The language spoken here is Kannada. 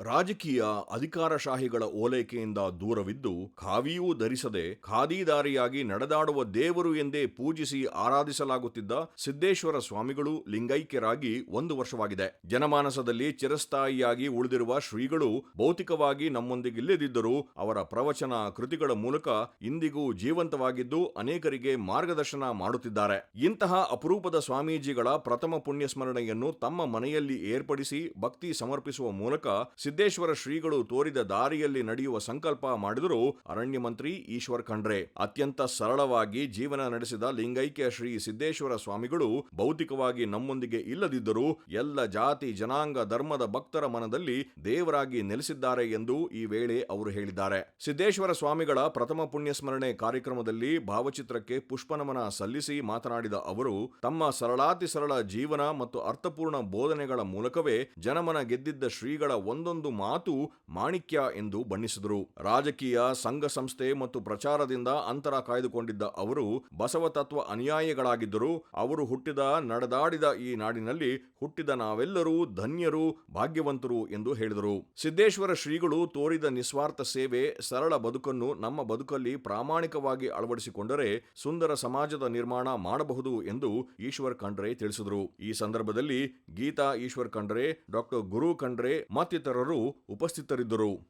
ರಾಜಕೀಯ ಅಧಿಕಾರಶಾಹಿಗಳ ಓಲೈಕೆಯಿಂದ ದೂರವಿದ್ದು ಖಾವಿಯೂ ಧರಿಸದೆ ಖಾದಿದಾರಿಯಾಗಿ ನಡೆದಾಡುವ ದೇವರು ಎಂದೇ ಪೂಜಿಸಿ ಆರಾಧಿಸಲಾಗುತ್ತಿದ್ದ ಸಿದ್ದೇಶ್ವರ ಸ್ವಾಮಿಗಳು ಲಿಂಗೈಕ್ಯರಾಗಿ ಒಂದು ವರ್ಷವಾಗಿದೆ. ಜನಮಾನಸದಲ್ಲಿ ಚಿರಸ್ಥಾಯಿಯಾಗಿ ಉಳಿದಿರುವ ಶ್ರೀಗಳು ಭೌತಿಕವಾಗಿ ನಮ್ಮೊಂದಿಗಿಲ್ಲದಿದ್ದರೂ ಅವರ ಪ್ರವಚನ ಕೃತಿಗಳ ಮೂಲಕ ಇಂದಿಗೂ ಜೀವಂತವಾಗಿದ್ದು ಅನೇಕರಿಗೆ ಮಾರ್ಗದರ್ಶನ ಮಾಡುತ್ತಿದ್ದಾರೆ. ಇಂತಹ ಅಪರೂಪದ ಸ್ವಾಮೀಜಿಗಳ ಪ್ರಥಮ ಪುಣ್ಯಸ್ಮರಣೆಯನ್ನು ತಮ್ಮ ಮನೆಯಲ್ಲಿ ಏರ್ಪಡಿಸಿ ಭಕ್ತಿ ಸಮರ್ಪಿಸುವ ಮೂಲಕ ಸಿದ್ದೇಶ್ವರ ಶ್ರೀಗಳು ತೋರಿದ ದಾರಿಯಲ್ಲಿ ನಡೆಯುವ ಸಂಕಲ್ಪ ಮಾಡಿದರು ಅರಣ್ಯ ಮಂತ್ರಿ ಈಶ್ವರ್ ಖಂಡ್ರೆ ಅತ್ಯಂತ ಸರಳವಾಗಿ ಜೀವನ ನಡೆಸಿದ ಲಿಂಗೈಕ್ಯ ಶ್ರೀ ಸಿದ್ದೇಶ್ವರ ಸ್ವಾಮಿಗಳು ಭೌತಿಕವಾಗಿ ನಮ್ಮೊಂದಿಗೆ ಇಲ್ಲದಿದ್ದರೂ ಎಲ್ಲ ಜಾತಿ, ಜನಾಂಗ, ಧರ್ಮದ ಭಕ್ತರ ಮನದಲ್ಲಿ ದೇವರಾಗಿ ನೆಲೆಸಿದ್ದಾರೆ ಎಂದು ಈ ವೇಳೆ ಅವರು ಹೇಳಿದ್ದಾರೆ. ಸಿದ್ದೇಶ್ವರ ಸ್ವಾಮಿಗಳ ಪ್ರಥಮ ಪುಣ್ಯಸ್ಮರಣೆ ಕಾರ್ಯಕ್ರಮದಲ್ಲಿ ಭಾವಚಿತ್ರಕ್ಕೆ ಪುಷ್ಪನಮನ ಸಲ್ಲಿಸಿ ಮಾತನಾಡಿದ ಅವರು, ತಮ್ಮ ಸರಳಾತಿ ಸರಳ ಜೀವನ ಮತ್ತು ಅರ್ಥಪೂರ್ಣ ಬೋಧನೆಗಳ ಮೂಲಕವೇ ಜನಮನ ಗೆದ್ದಿದ್ದ ಶ್ರೀಗಳ ಒಂದೊಂದು ಮಾತು ಮಾಣಿಕ್ಯ ಎಂದು ಬಣ್ಣಿಸಿದರು. ರಾಜಕೀಯ, ಸಂಘ ಸಂಸ್ಥೆ ಮತ್ತು ಪ್ರಚಾರದಿಂದ ಅಂತರ ಕಾಯ್ದುಕೊಂಡಿದ್ದ ಅವರು ಬಸವ ತತ್ವ ಅನುಯಾಯಿಗಳಾಗಿದ್ದರು. ಅವರು ಹುಟ್ಟಿದ, ನಡೆದಾಡಿದ ಈ ನಾಡಿನಲ್ಲಿ ಹುಟ್ಟಿದ ನಾವೆಲ್ಲರೂ ಧನ್ಯರು, ಭಾಗ್ಯವಂತರು ಎಂದು ಹೇಳಿದರು. ಸಿದ್ದೇಶ್ವರ ಶ್ರೀಗಳು ತೋರಿದ ನಿಸ್ವಾರ್ಥ ಸೇವೆ, ಸರಳ ಬದುಕನ್ನು ನಮ್ಮ ಬದುಕಲ್ಲಿ ಪ್ರಾಮಾಣಿಕವಾಗಿ ಅಳವಡಿಸಿಕೊಂಡರೆ ಸುಂದರ ಸಮಾಜದ ನಿರ್ಮಾಣ ಮಾಡಬಹುದು ಎಂದು ಈಶ್ವರ್ ಖಂಡ್ರೆ ತಿಳಿಸಿದರು. ಈ ಸಂದರ್ಭದಲ್ಲಿ ಗೀತಾ ಈಶ್ವರ್ ಖಂಡ್ರೆ, ಡಾಕ್ಟರ್ ಗುರು ಖಂಡ್ರೆ, ಮತ್ತಿತರರು ಉಪಸ್ಥಿತರಿದ್ದರು.